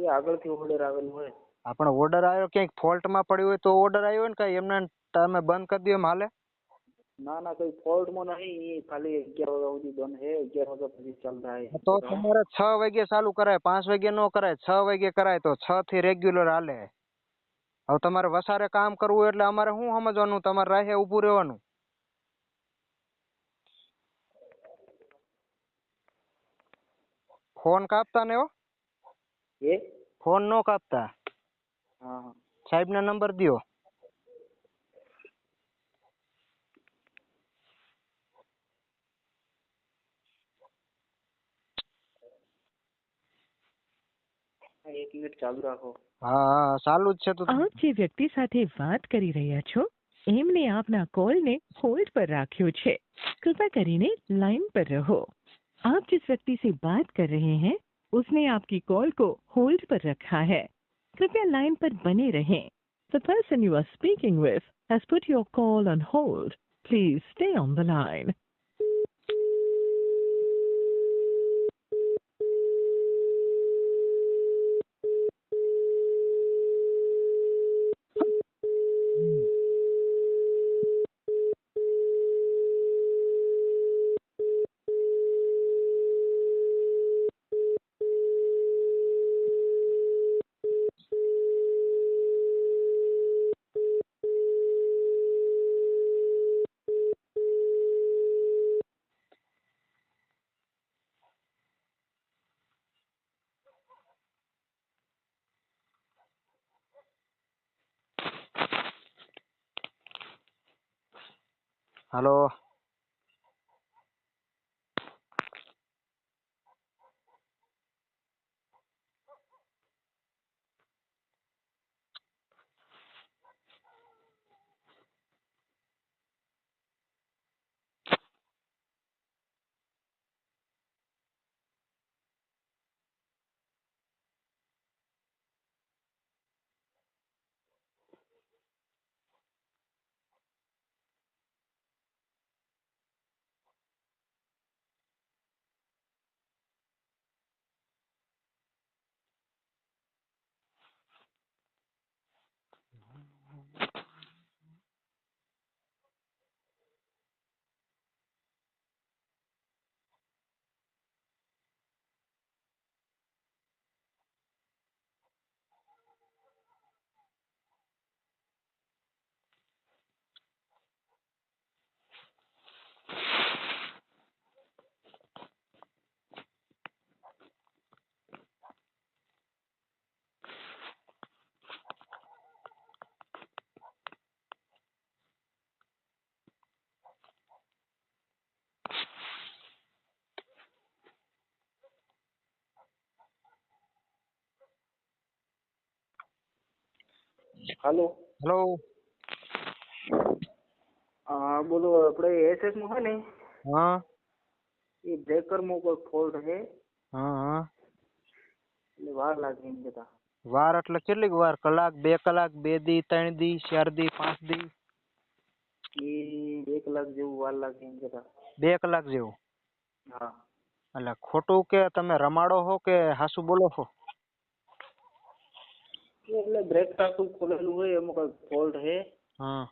એ આગળથી ઓર્ડર આવેલું હોય હા પણ ઓર્ડર આવ્યો ક્યાંક ફોલ્ટમાં પડ્યો હોય તો ઓર્ડર આવ્યો ને કાંઈ એમને તમે બંધ કરી દો એમ હાલે ના ના કઈ ફોલ્ટમાં નહીં એ ખાલી અગિયાર વાગ્યા સુધી બંધ છે અગિયાર વાગ્યા પછી ચાલુ થાય તો તમારે છ વાગે ચાલુ કરાય પાંચ વાગે નો કરાય છ વાગે કરાય તો છ થી રેગ્યુલર હાલે હવે તમારે વસારે કામ કરવું હોય એટલે અમારે શું સમજવાનું તમારે રાહે ઊભું રહેવાનું ફોન કાપતા ને હો એ ફોન નો કાપતા હા હા સાહેબનો નંબર દ્યો હા, એક મિનિટ ચાલુ રાખો હા હા ચાલુ જ છે તો આપ જે વ્યક્તિ સાથે વાત કરી રહ્યા છો એમને આપના કોલને હોલ્ડ પર રાખ્યો છે कृपया કરીને लाइन पर रहो आप जिस व्यक्ति से बात कर रहे हैं उसने आपकी कॉल को होल्ड पर रखा है। कृपया लाइन पर बने रहें। The person you are speaking with has put your call on hold please stay on the line Hello。હાલો hello હા બોલો આપણે એસએસ માં હોય ને હા એ બ્રેકરમાં કોઈ ફોલ્ટ છે હા હા એટલે વાર લાગે એમ કહેતા વાર એટલે કેટલીક વાર કલાક બે કલાક બે દી ત્રણ દી ચાર દી પાંચ દી એ બે કલાક જેવું વાર લાગે એમ કહેતા બે કલાક જેવું હા એટલે ખોટું કે તમે રમાડો હો કે હાસુ બોલો છો એટલે બ્રેક ટાંકું ખોલેલું હોય એમાં કોઈ ફોલ્ટ છે હા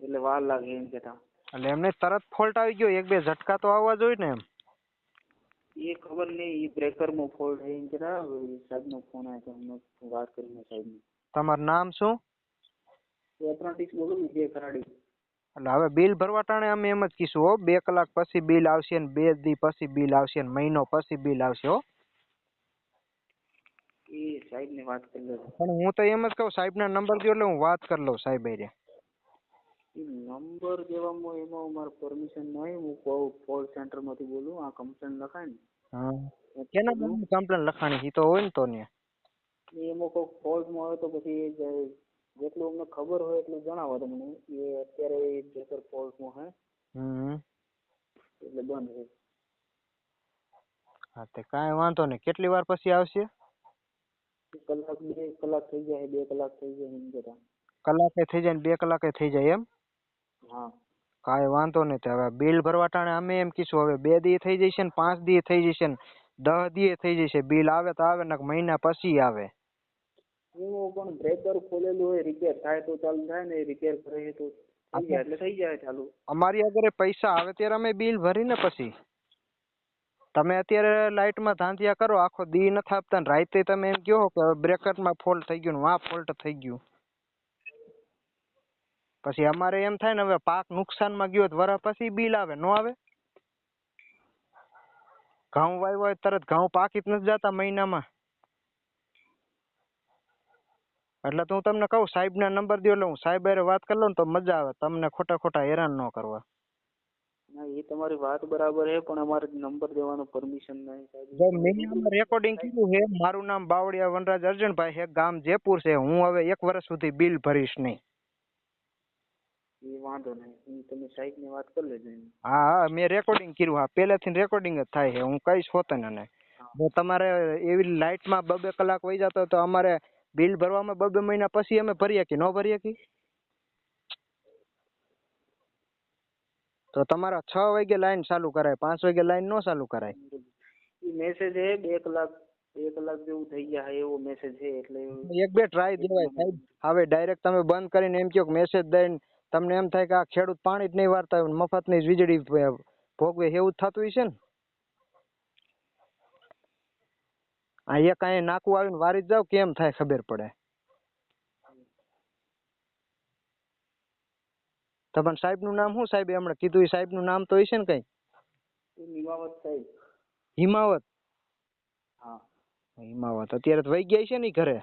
એટલે વાર લાગે એમ કહેતા એટલે એમને તરત ફોલ્ટ આવી ગયો એક બે ઝટકા તો આવવા જોઈએ ને એમ એ ખબર નહીં એ બ્રેકરમાં ફોલ્ટ છે એમ કહેતા સાહેબનો ફોન આવ્યો તો હમણાં વાત કરીને સાહેબને તમારું નામ શું એપ્રેન્ટિસ બોલું વિજય ખરાડી એટલે હવે બિલ ભરવા ટાણે અમે એમ જ કીધું હો બે કલાક પછી બિલ આવશે ને બે દી પછી બિલ આવશે ને મહિનો પછી બિલ આવશે હો એ સાહેબને વાત કરી લઉં. પણ હું તો એમ જ કહું સાહેબ ના નંબર દો એટલે હું વાત કરી લઉં સાહેબ હારે. એ નંબર દેવામાં એમાં મારે પરમિશન નહીં હું કહું કોલ સેન્ટરમાંથી બોલું આ કમ્પ્લેન લખાય ને. હા. કેના નામની કમ્પ્લેન લખાણી ઈ તો હોય ને તો ને. એમાં કોઈ ફોલ્ટમાં આવે તો પછી જેટલું અમને ખબર હોય એટલું જણાવો તમને એ અત્યારે એ ફોલ્ટમાં હે. હમ. એટલે બંધ છે. હા તે કાંઈ વાંધો નહીં. કેટલી વાર પછી આવશે? કલાક બે કલાક થઈ જાય બે કલાક થઈ જાય એમ કહેતા કલાકે થઈ જાય ને બે કલાકે થઈ જાય એમ હા કાંઈ વાંધો નહીં તો હવે બિલ ભરવા ટાણે અમે એમ કીધું હવે બે દી થઈ જશે ને પાંચ દી થઈ જશે ને દહ દીએ થઈ જશે બિલ આવે તો આવે ને મહિના પછી આવે એમાં પણ બ્રેકર ખોલેલું હોય રિપેર થાય તો ચાલુ થાય ને રિપેર કરે તો થઈ જાય એટલે થઈ જાય ચાલુ અમારી આગળ પૈસા આવે ત્યારે અમે બિલ ભરીને પછી તમે અત્યારે લાઇટમાં ધાંધિયા કરો, આખો દી નથી આપતા ને રાતે તમે એમ કહો કે બ્રેકરમાં ફોલ્ટ થઈ ગયું ને આ ફોલ્ટ થઈ ગયું. પછી અમારે એમ થાય ને હવે પાક નુકસાનમાં ગયો તો વરસ પછી બિલ આવે, નો આવે? ઘઉં વાવ્યો હોય તરત ઘઉં પાકી જ નથી જતા મહિનામાં. એટલે તો હું તમને કહું, સાહેબના નંબર દો એટલે હું સાહેબ હારે વાત કરી લઉં ને તો મજા આવે, તમને ખોટા ખોટા હેરાન ન કરવા. ના એ તમારી વાત બરાબર છે પણ અમારે નંબર દેવાનો પરમિશન નહીં સાહેબ. મેં રેકોર્ડિંગ કર્યું છે મારું નામ બાવળિયા વનરાજ અર્જનભાઈ છે ગામ જયપુર છે હું હવે એક વર્ષ સુધી બિલ ભરીશ નહીં. એ વાંધો નહીં તમે તમે સાહેબને વાત કરી લેજો હા હા મેં રેકોર્ડિંગ કર્યું હા પહેલેથી રેકોર્ડિંગ જ થાય છે હું કહીશ હોતન તમારે એવી લાઇટમાં બબે કલાક વહી જતો તો અમારે બિલ ભરવામાં બે બે મહિના પછી અમે ભરીએ કે ન ભરીએ કે? તો તમારા છ વાગે લાઈન ચાલુ કરાય પાંચ વાગે લાઈન ન ચાલુ કરાય એ મેસેજ છે બે કલાક બે કલાક જેવું થઈ ગયા એવો મેસેજ છે એટલે એક બે ટ્રાય દેવાય સાહેબ હવે ડાયરેક્ટ તમે બંધ કરીને એમ કહો મેસેજ દઈને તમને એમ થાય કે આ ખેડૂત પાણી જ નહીં વાળતા હોય ને મફતની જ વીજળી ભ- ભોગવે એવું જ થતું હશે ને આ એક અહીંયા નાકું આવીને વારી જ જાવ કેમ થાય ખબર પડે તમને સાહેબનું નામ શું? સાહેબ હમણાં કીધું એ સાહેબનું નામ તો હશે ને કઈ? હિમાવત સાહેબ. હિમાવત? હા. હિમાવત. અત્યારે તો વહી ગયા છે ને ઘરે?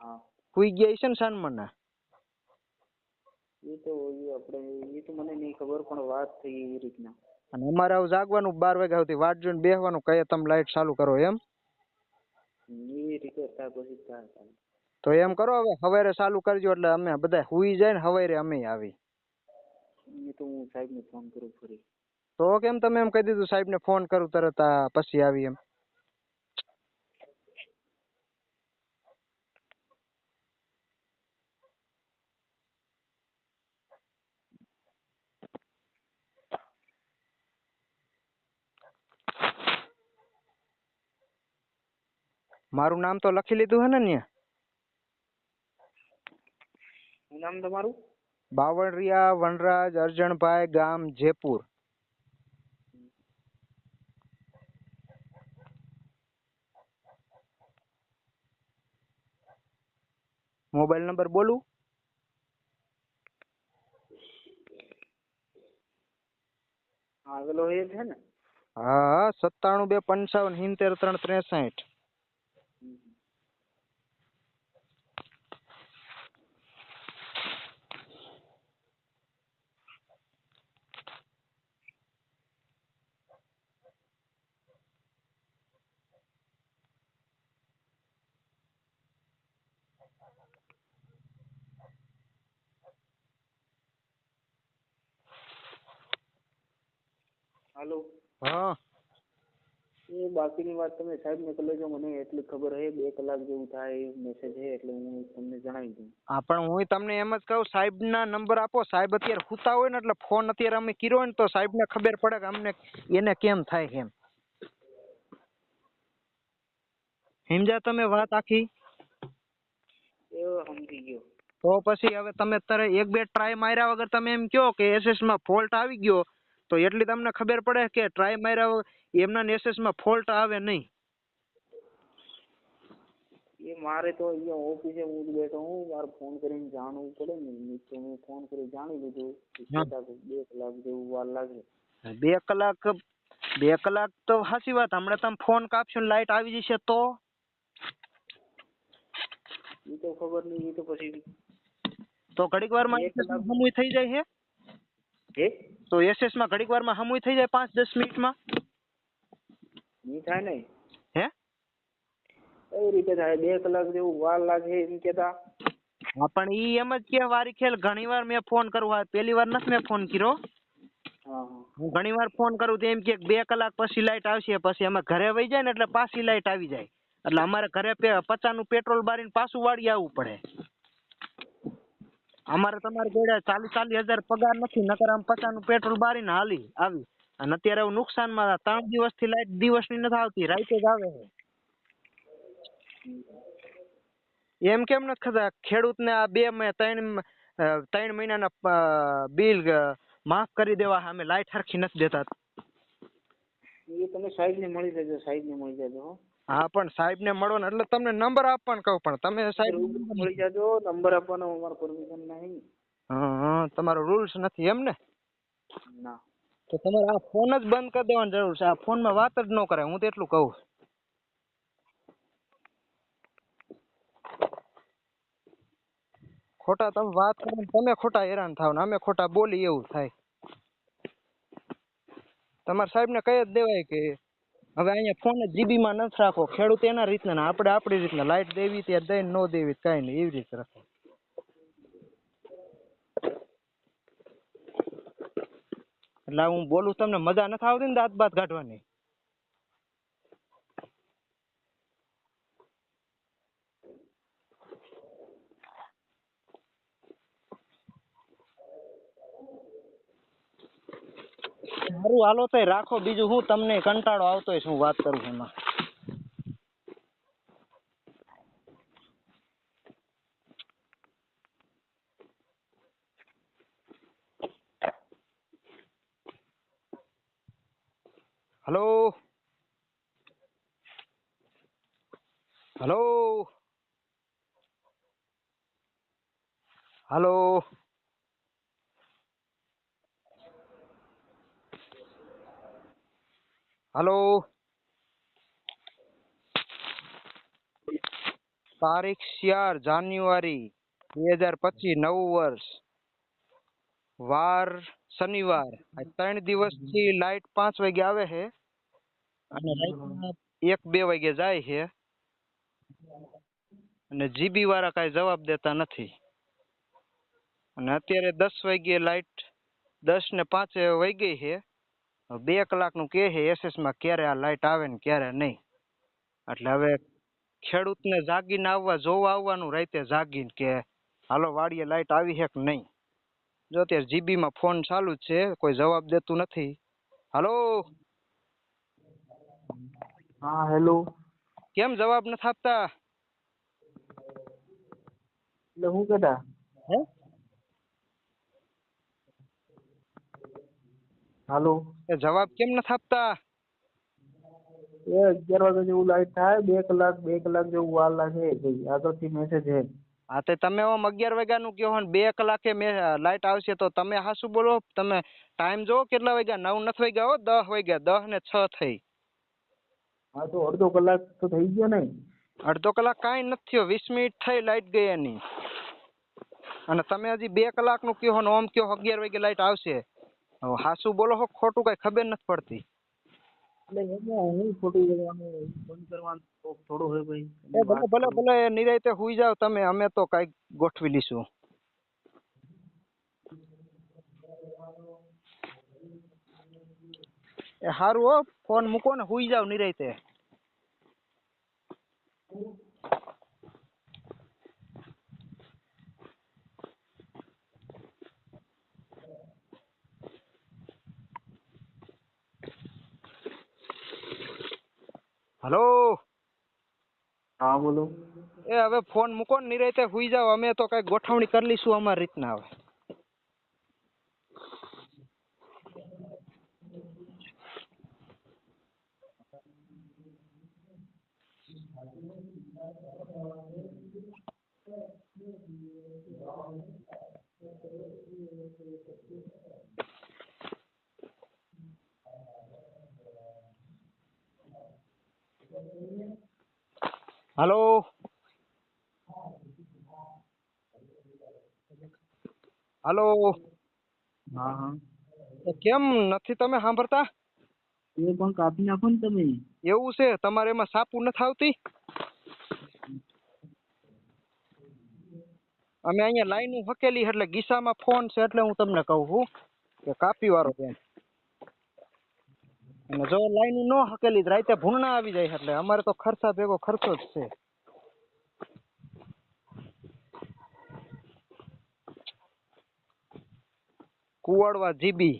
હા. સુઈ ગયા છે ને સાનમના? એ તો આપણે એ તો મને નહીં ખબર પણ વાત થઈ એ રીતના. અને અમારે આવું જાગવાનું બાર વાગ્યા સુધી વાટ જોઈને બેસવાનું કહીએ તમે લાઈટ ચાલુ કરો એમ? એ રીતે પછી. તો એમ કરો હવે સવારે ચાલુ કરજો એટલે અમે બધા હુઈ જાય ને સવારે અમે આવી. એ તો હું સાહેબને ફોન કરું ફરી તો કેમ તમે એમ કહી દીધું સાહેબને ફોન કરું તરત આ પછી આવી એમ મારું નામ તો લખી લીધું હે ને ન્યા શું નામ તમારું બાવળિયા વનરાજ અરજણભાઈ ગામ જયપુર મોબાઈલ નંબર બોલું હા પેલો એ છે ને હા હા સત્તાણું બે પંચાવન સિત્તેર ત્રણ ત્રેસઠ હા. એ બાકીની વાત તમે સાહેબને કરી લેજો મને એટલી ખબર છે બે કલાક જેવું થાય મેસેજ છે એટલે હું તમને જણાવી દઉં. હા પણ હું તમને એમ જ કહું સાહેબના નંબર આપો સાહેબ અત્યારે સૂતા હોય ને એટલે ફોન અત્યારે અમે કર્યો ને તો સાહેબને ખબર પડે કે અમને એને કેમ થાય એમ. સમજ્યા તમે વાત આખી? એ સમજી ગયો. તો પછી હવે તમે અત્યારે એક બે ટ્રાય માર્યા વગર તમે એમ કહો કે એસએસમાં ફોલ્ટ આવી ગયો તો એટલી તમને ખબર પડે કે ટ્રાય માર્યા વગર એમના એસએસ માં ફોલ્ટ આવે નહીં એ મારે તો અહીંયા ઓફિસે હું જ બેઠો હું મારે ફોન કરીને જાણવું પડે ને નહીં તો હું ફોન કરી જાણી લીધું કે હા. કદાચ બે કલાક જેવું વાર લાગે બે કલાક બે કલાક તો સાચી વાત હમણાં તમે ફોન કાપશો ને લાઈટ આવી જશે તો એ તો ખબર નહીં એ તો પછી તો ઘડીક વારમાં બે SS કલાક- માં હમુય થઈ જાય છે હે તો એસએસમાં ઘડીક વારમાં હમુય થઈ જાય પાંચ દસ મિનિટમાં? નહીં થાય નહીં. હે? કઈ રીતે થાય? બે કલાક જેવું વાર લાગે એમ કેતા હા પણ ઈ એમ જ કે વારી ખેલ ઘણી વાર મેં ફોન કર્યો પેલી વાર નથી મેં ફોન કર્યો. હા ઘણી વાર ફોન કરું તો એમ કે બે કલાક પછી લાઈટ આવશે પછી અમે ઘરે વહી જાય ને એટલે પાછી લાઈટ આવી જાય. એટલે અમારે ઘરે પે- પચાસનું પેટ્રોલ બારીને પાછું વાળી આવવું પડે. અમારે તમારી જોડે ચાલીસ ચાલીસ હજાર પગાર નથી, નકર આમ પચાસનું પેટ્રોલ બારીને હાલી, આવી. અને અત્યારે નુકસાન નુકસાનમાં ત્રણ દિવસથી લાઈટ દિવસની નથી આવતી, રાતે જ આવે એમ કેમ નથી થતા ખેડૂતને આ બે ત્રણ ત્રણ મહિનાના બિલ માફ કરી દેવા સામે લાઈટ હરખી નથી દેતા. એ તમે સાહેબને મળી જજો સાહેબને મળી જજો હો. હા પણ સાહેબને મળો ને એટલે તમને નંબર આપવાનો કહું પણ તમે સાહેબ મળી જાજો નંબર આપવાનો અમારો પરમિશન નહીં. હા હા તમારો રૂલ્સ નથી એમ ને? ના. તો તમારે આ ફોન જ બંધ કરી દેવાની જરૂર છે આ ફોનમાં વાત જ ન કરાય હું તો એટલું કહું. ખોટા તમે વાત કરો તમે ખોટા હેરાન થાવ ને અમે ખોટા બોલી એવું થાય. તમારા સાહેબ ને કહી જ દેવાય કે હવે અહીંયા ફોન જ જીબીમાં નથી રાખો. ખેડૂત એના રીતના ને આપણે આપણી રીતના. લાઈટ દેવી ત્યાં દઈ ન દેવી કાંઈ નહીં. એવી રીતે રાખો. એટલે હું બોલું તમને, મજા નથી આવતી ને દાંત બાત કાઢવાની? સારું હાલો તોય રાખો. બીજું હું તમને કંટાળો આવતો હોય શું વાત કરું એમાં. હલો તારીખ ચાર જાન્યુઆરી બે હજાર પચીસ નવું વર્ષ વાર શનિવાર આ ત્રણ દિવસથી લાઈટ પાંચ વાગે આવે છે અને રાતના એક બે વાગે જાય છે અને જીબી વાળા કાંઈ જવાબ દેતા નથી અને અત્યારે દસ વાગે લાઈટ દસ ને પાંચે વહી ગઈ છે બે કલાકનું કહે છે એસએસમાં ક્યારે આ લાઈટ આવે ને ક્યારે નહીં. એટલે હવે ખેડૂતને જાગીને આવવા જોવા આવવાનું રાતે જાગીને કે હાલો વાડીએ લાઈટ આવી છે કે નહીં? જો અત્યારે જીબીમાં ફોન ચાલુ જ છે કોઈ જવાબ દેતું નથી. હાલો? હા હેલો. કેમ જવાબ નથી આપતા? એટલે હું કહેતા? હે? હાલો. એ જવાબ કેમ નથી આપતા? એ અગિયાર વાગે જેવું લાઈટ થાય બે કલાક બે કલાક જેવું વાર લાગે ભાઈ આગળથી મેસેજ હે હા તે તમે ઓમ અગિયાર વાગ્યાનું કહો ને બે કલાકે મે લાઈટ આવશે તો તમે હાસુ બોલો. તમે ટાઈમ જોવો કેટલા વાગ્યા? નવ નથી વાગ્યા હો? દસ વાગ્યા. દસ ને છ થઈ. હા તો અડધો કલાક તો થઈ ગયો ને. અડધો કલાક કાંઈ નથી થયો. વીસ મિનિટ થઈ લાઈટ ગઈ એની. અને તમે હજી બે કલાકનું કહો ને ઓમ કહો અગિયાર વાગે લાઈટ આવશે. હાસું બોલો હો ખોટું કઈ ખબર નથી પડતી. એટલે એમાં હું ખોટું કરવાનું બંધ કરવાનું તો થોડું હોય ભાઈ. એ ભલે ભલે ભલે નિરાયતે હુઈ જાવ તમે અમે તો કઈ ગોઠવી લઈશું. એ હારું હો ફોન મૂકો ને હુઈ જાવ નિરાયતે. હલો? હા બોલો. એ હવે ફોન મૂકો ને નિરાયતે હુઈ જાવ અમે તો કઈ ગોઠવણી કરી લઈશું અમારી રીતના હવે. હલો હલો હા હા એ કેમ નથી તમે સાંભળતા એ પણ કાપી નાખો ને તમે એવું છે તમારે એમાં સાપુ નથી આવતી અમે અહીંયા લાઈન હકેલી એટલે ગીસામાં ફોન છે એટલે હું તમને કહું છું કે કાપી વાળો બેન અને જો લાઈન નો હકેલી રાતે ભૂણના આવી જાય એટલે અમારે તો ખર્ચા ભેગો ખર્ચો જ છે. કુવાડવા જીબી.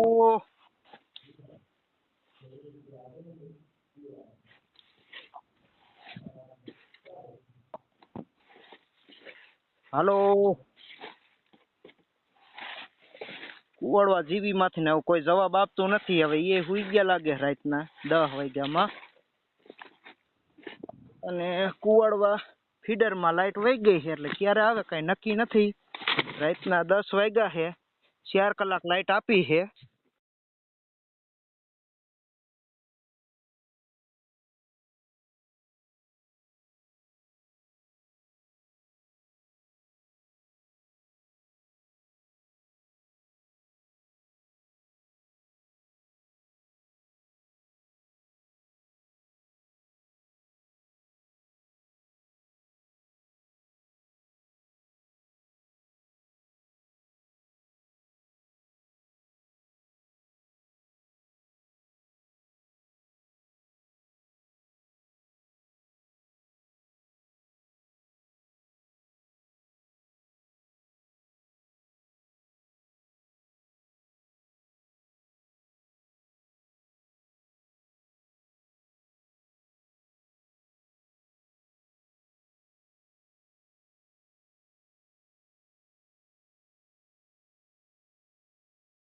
હલો હાલો કુવાડવા જીબી માંથી ને હવે કોઈ જવાબ આપતું નથી હવે એ હુઈ ગયા લાગે રાતના દસ વાગ્યામાં અને કુવાડવા feeder માં લાઈટ વહી ગઈ છે એટલે ક્યારે આવે કઈ નક્કી નથી રાતના દસ વાગ્યા છે ચાર કલાક લાઈટ આપી છે